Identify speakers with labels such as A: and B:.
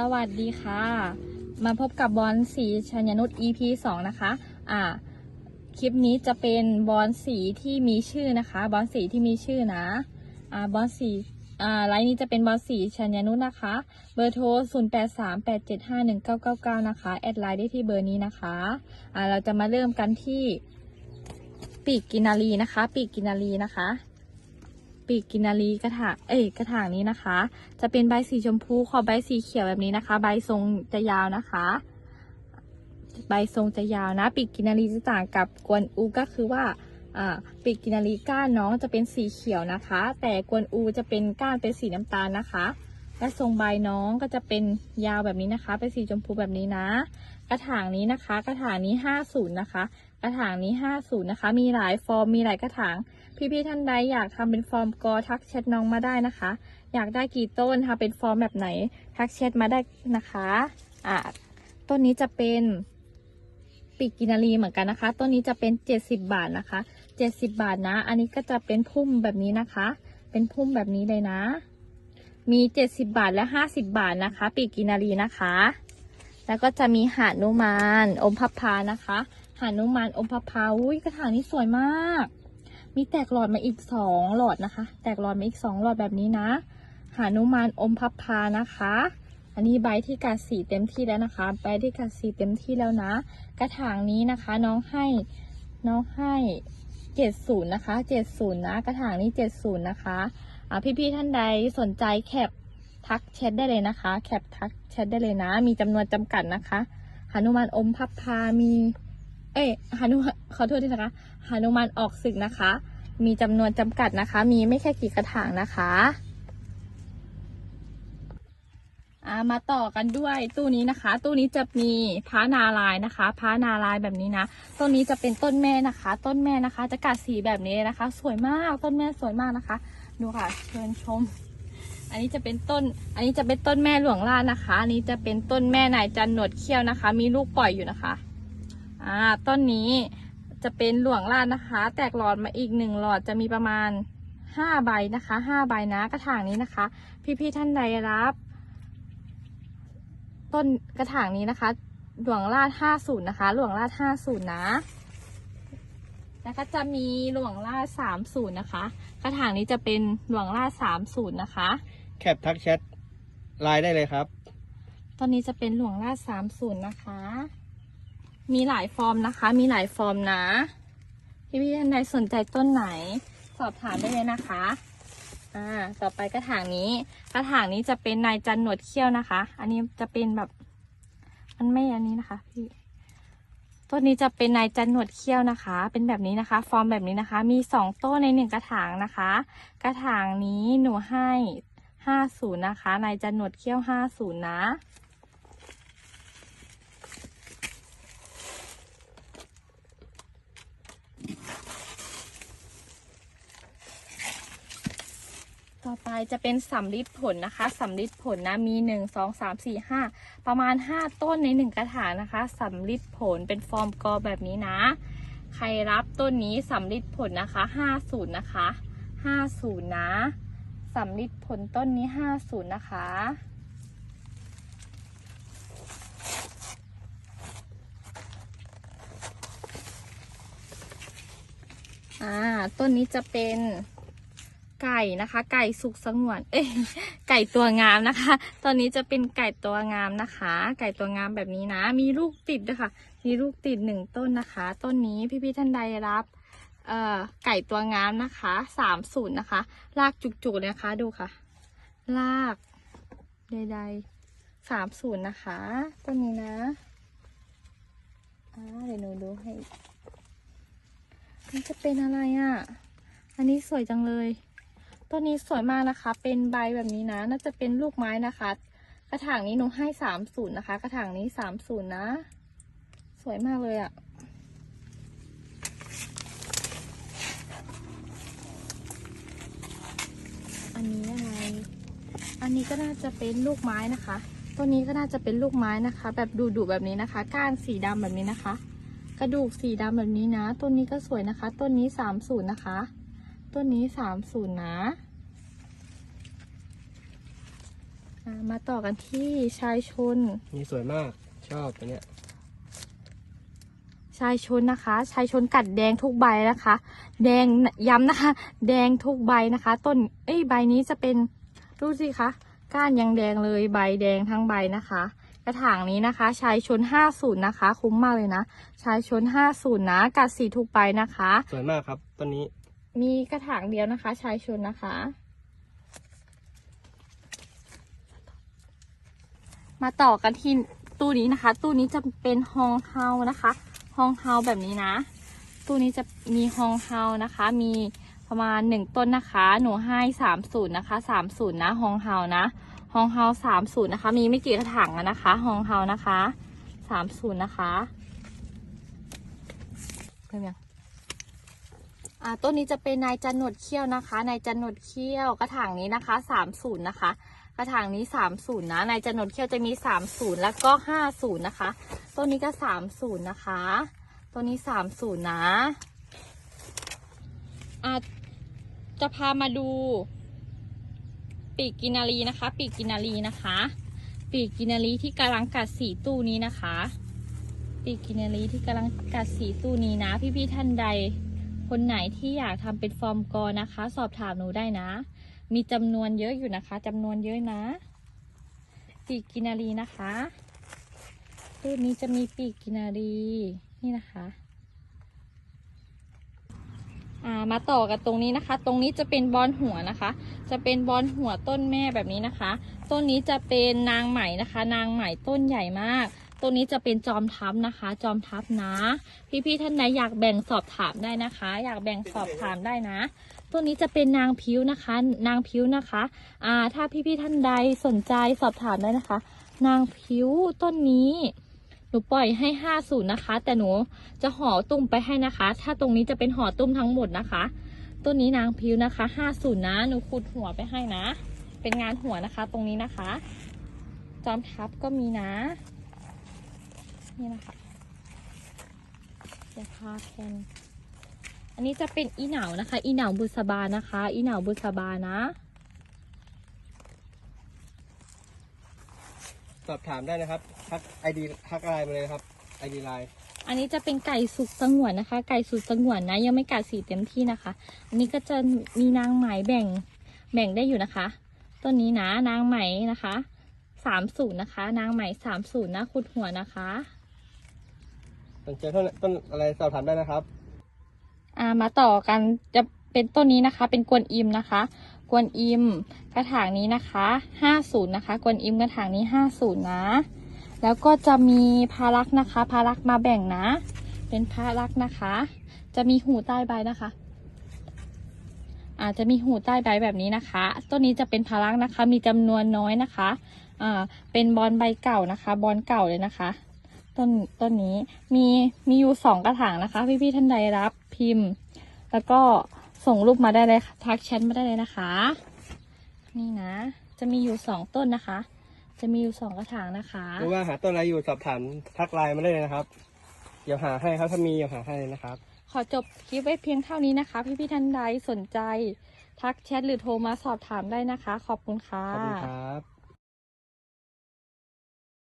A: สวัสดีค่ะ มาพบกับบอลสีชัญนุช EP 2 นะคะ อ่า คลิปนี้จะเป็นบอลสีที่มีชื่อนะคะ บอลสีที่มีชื่อนะ อ่า บอลสีอ่า ไลน์นี้จะเป็นบอลสีชัญนุชนะคะ เบอร์โทร 0838751999 นะคะ แอดไลน์ได้ที่เบอร์นี้นะคะ อ่า เราจะมาเริ่มกันที่ปีกกินารีนะคะ ปีกกินารีนะคะ ปีกกินารีกระถางเอ้ยกระถางนี้นะคะ จะเป็นใบสีชมพูขอบใบสีเขียวแบบนี้นะคะ ใบทรงจะยาวนะคะ ใบทรงจะยาวนะ ปีกกินารีจะต่างกับกวนอูก็คือว่าปีกกินารีก้านน้องจะเป็นสีเขียวนะคะ แต่กวนอูจะเป็นก้านเป็นสีน้ำตาลนะคะ และทรงใบน้องก็จะเป็นยาวแบบนี้นะคะ เป็นสีชมพูแบบนี้นะ กระถางนี้นะคะ กระถางนี้ห้าศูนย์นะคะ กระถางนี้ห้าศูนย์นะคะ มีหลายฟอร์มมีหลายกระถาง พี่ๆท่านใดอยากทำเป็นฟอร์มกอทักแชทน้องมาได้นะคะ อยากได้กี่ต้นทำเป็นฟอร์มแบบไหนทักแชทมาได้นะคะอ่าต้นนี้จะเป็นปีกกินารีเหมือนกันนะคะ ต้นนี้จะเป็นเจ็ดสิบบาทนะคะเจ็ดสิบบาทนะ อันนี้ก็จะเป็นพุ่มแบบนี้นะคะ เป็นพุ่มแบบนี้เลยนะ มีเจ็ดสิบบาทและห้าสิบบาทนะคะ ปีกกินารีนะคะ แล้วก็จะมีหานุมานอมพพานะคะหานุมานอมพพาอุ้ยกระถางนี้สวยมาก มีแตกหลอดมาอีกสองหลอดนะคะ แตกหลอดมาอีกสองหลอดแบบนี้นะหานุมานอมพพานะคะ อันนี้ใบที่กัดสีเต็มที่แล้วนะคะใบที่กัดสีเต็มที่แล้วนะ กระถางนี้นะคะน้องให้น้องให้เจ็ดศูนย์นะคะเจ็ดศูนย์นะ กระถางนี้เจ็ดศูนย์นะคะ อ่าพี่ๆท่านใดสนใจแคป ทักแชทได้เลยนะคะ แคปทักแชทได้เลยนะ มีจำนวนจำกัดนะคะหานุมานอมพับพามี เอ้ยหานุมานขอโทษทีนะคะหานุมานออกศึกนะคะ มีจำนวนจำกัดนะคะ มีไม่แค่กี่กระถางนะคะามาต่อกันด้วยตู้นี้นะคะ ตู้นี้จะมีพระนารายนะคะพระนารายแบบนี้นะต้นนี้จะเป็นต้นแม่นะคะ ต้นแม่นะคะ จะกัดสีแบบนี้นะคะ สวยมากต้นแม่สวยมากนะคะ ดูค่ะ เชิญชม อันนี้จะเป็นต้น อันนี้จะเป็นต้นแม่หลวงล่าดนะคะ อันนี้จะเป็นต้นแม่นายจันหนวดเขี้ยวนะคะ มีลูกปล่อยอยู่นะคะ อ่า ต้นนี้จะเป็นหลวงล่าดนะคะ แตกหลอดมาอีกหนึ่งหลอดจะมีประมาณห้าใบนะคะห้าใบนะกระถางนี้นะคะ พี่ๆท่านใดรับ ต้นกระถางนี้นะคะหลวงราดห้าศูนย์นะคะ หลวงราดห้าศูนย์นะ แล้วก็จะมีหลวงราดสามศูนย์นะคะ กระถางนี้จะเป็นหลวงราดสามศูนย์นะคะ
B: แคปทักแชทไลน์ได้เลยครับ
A: ตอนนี้จะเป็นหลวงราชสามศูนย์นะคะ มีหลายฟอร์มนะคะ มีหลายฟอร์มนะ พี่พี่ท่านใดสนใจต้นไหน สอบถามได้เลยนะคะ อ่า ต่อไปกระถางนี้ กระถางนี้จะเป็นนายจันหนวดเขี้ยวนะคะ อันนี้จะเป็นแบบ มันไม่อันนี้นะคะพี่ ต้นนี้จะเป็นนายจันหนวดเขี้ยวนะคะ เป็นแบบนี้นะคะ ฟอร์มแบบนี้นะคะ มีสองต้นในหนึ่งกระถางนะคะ กระถางนี้หนูให้ ห้าศูนย์นะคะ นายจันหนวดเขี้ยวห้าศูนย์นะ ต่อไปจะเป็นสำลิดผลนะคะสำลิดผลนะมีหนึ่งสองสามสี่ห้าประมาณห้าต้นในหนึ่งกระถางนะคะสำลิดผลเป็นฟอร์มกอแบบนี้นะ ใครรับต้นนี้สำลิดผลนะคะห้าศูนย์นะคะห้าศูนย์นะ สำลิดผลต้นนี้ห้าศูนย์นะคะ อ่า ต้นนี้จะเป็นไก่นะคะ ไก่สุกสงวน เอ้ย ไก่ตัวงามนะคะ ตอนนี้จะเป็นไก่ตัวงามนะคะ ไก่ตัวงามแบบนี้นะ มีลูกติดด้วยค่ะ มีลูกติดหนึ่งต้นนะคะ ต้นนี้พี่ๆท่านใดรับ ไก่ตัวงามนะคะสามศูนย์นะคะ ลากจุกๆนะคะดูค่ะ ลากใดๆสามศูนย์นะคะต้นนี้นะอ่าเดี๋ยวหนูดูให้มันจะเป็นอะไรอะ อันนี้สวยจังเลย ต้นนี้สวยมากนะคะ เป็นใบแบบนี้นะ น่าจะเป็นลูกไม้นะคะ กระถางนี้หนูให้สามศูนย์นะคะ กระถางนี้สามศูนย์นะ สวยมากเลยอะ อันนี้อะไร อันนี้ก็น่าจะเป็นลูกไม้นะคะ ต้นนี้ก็น่าจะเป็นลูกไม้นะคะ แบบดุๆแบบนี้นะคะ ก้านสีดำแบบนี้นะคะ กระดูกสีดำแบบนี้นะ ต้นนี้ก็สวยนะคะ ต้นนี้สามศูนย์นะคะ ต้นนี้สามศูนย์นะมาต่อกันที่ชายชน
B: นี่สวยมากชอบตัวเนี้ย
A: ชายชนนะคะ ชายชนกัดแดงทุกใบนะคะ แดงย้ำนะคะ แดงทุกใบนะคะ ต้นเอ้ยใบนี้จะเป็นดูสิคะก้านยังแดงเลยใบแดงทั้งใบนะคะ กระถางนี้นะคะ ชายชน50นะคะ คุ้มมากเลยนะชายชน50นะกัดสีทุกใบนะคะ
B: สวยมากครับต้นนี้
A: มีกระถางเดียวนะคะ ชายชนนะคะ มาต่อกันที่ตู้นี้นะคะ ตู้นี้จะเป็นฮองเฮานะคะ ฮองเฮาแบบนี้นะ ตู้นี้จะมีฮองเฮานะคะ มีประมาณหนึ่งต้นนะคะ หนูให้สามศูนย์นะคะสามศูนย์นะฮองเฮานะฮองเฮาสามศูนย์นะคะ มีไม่กี่กระถางนะคะฮองเฮานะคะสามศูนย์นะคะเริ่มยังต้นนี้จะเป็นนายจันหนวดเขี้ยวนะคะ นายจันหนวดเขี้ยวกระถางนี้นะคะสามศูนย์นะคะ กระถางนี้สามศูนย์นะนายจันนดเขี้ยวจะมีสามศูนย์แล้วก็ห้าศูนย์นะคะ ต้นนี้ก็สามศูนย์นะคะ ต้นนี้สามศูนย์นะอาจะพามาดู ปีกกินารีนะคะ ปีกกินารีนะคะ ปีกกินารีที่กำลังกัดสีตู้นี้นะคะ ปีกกินารีที่กำลังกัดสีตู้นี้นะ พี่ๆท่านใด คนไหนที่อยากทำเป็นฟอร์มกอนะคะ สอบถามหนูได้นะ มีจำนวนเยอะอยู่นะคะจำนวนเยอะนะ ปีกกินารีนะคะรูปนี้จะมีปีกกินารีนี่นะคะมาต่อกันตรงนี้นะคะ ตรงนี้จะเป็นบอลหัวนะคะ จะเป็นบอลหัวต้นแม่แบบนี้นะคะ ต้นนี้จะเป็นนางไหมนะคะ นางไหมต้นใหญ่มาก ต้นนี้จะเป็นจอมทัพนะคะ จอมทัพนะ พี่ๆท่านไหนอยากแบ่งสอบถามได้นะคะ อยากแบ่งสอบถามได้นะต้นนี้จะเป็นนางพิ้วนะคะ นางพิ้วนะคะอ่าถ้าพี่ๆท่านใดสนใจสอบถามได้นะคะ นางพิ้วต้นนี้หนูปล่อยให้ห้าศูนย์นะคะ แต่หนูจะห่อตุ้มไปให้นะคะ ถ้าตรงนี้จะเป็นห่อตุ้มทั้งหมดนะคะ ต้นนี้นางพิ้วนะคะห้าศูนย์นะ หนูขุดหัวไปให้นะ เป็นงานหัวนะคะ ตรงนี้นะคะ จอมทัพก็มีนะ นี่นะคะจะพาแคนอันนี้จะเป็นอีเหนานะคะ อีเหนาบุษบานะคะ อีเหนาบุษบานะ
B: สอบถามได้นะครับทักไอดีทักไลน์มาเลยนะครับไอดีไลน์
A: อันนี้จะเป็นไก่สุกสงวนนะคะ ไก่สุกสงวนนะ ยังไม่กัดสีเต็มที่นะคะ อันนี้ก็จะมีนางไหมแบ่งแบ่งได้อยู่นะคะต้นนี้นะนางไหมนะคะสามศูนย์นะคะ นางไหมสามศูนย์นะขุดหัวนะคะ
B: สนใจต้นต้นอะไรสอบถามได้นะครับ
A: อ่ามาต่อกันจะเป็นต้นนี้นะคะ เป็นกวนอิมนะคะ กวนอิมกระถางนี้นะคะห้าศูนย์นะคะ กวนอิมกระถางนี้ห้าศูนย์นะ แล้วก็จะมีพารักนะคะ พารักมาแบ่งนะ เป็นพารักนะคะ จะมีหูใต้ใบนะคะอาจจะมีหูใต้ใบแบบนี้นะคะ ต้นนี้จะเป็นพารักนะคะ มีจำนวนน้อยนะคะ อ่า เป็นบอลใบเก่านะคะ บอลเก่าเลยนะคะ ต้นต้นนี้มีมีอยู่สองกระถางนะคะพี่พี่ๆท่านใดรับพิมพ์ แล้วก็ส่งรูปมาได้เลยค่ะทักแชทมาได้เลยนะคะ นี่นะ จะมีอยู่สองต้นนะคะ จะมีอยู่สองกระถางนะคะ
B: หรือว่าหาต้นอะไรอยู่สอบถามทักไลน์มาได้เลยนะครับ เดี๋ยวหาให้ครับถ้ามีเดี๋ยวหาให้เลยนะครับ
A: ขอจบคลิปไว้เพียงเท่านี้นะคะ พี่พี่ๆท่านใดสนใจ ทักแชทหรือโทรมาสอบถามได้นะคะ ขอบคุณค่ะ
B: ขอบคุณครับ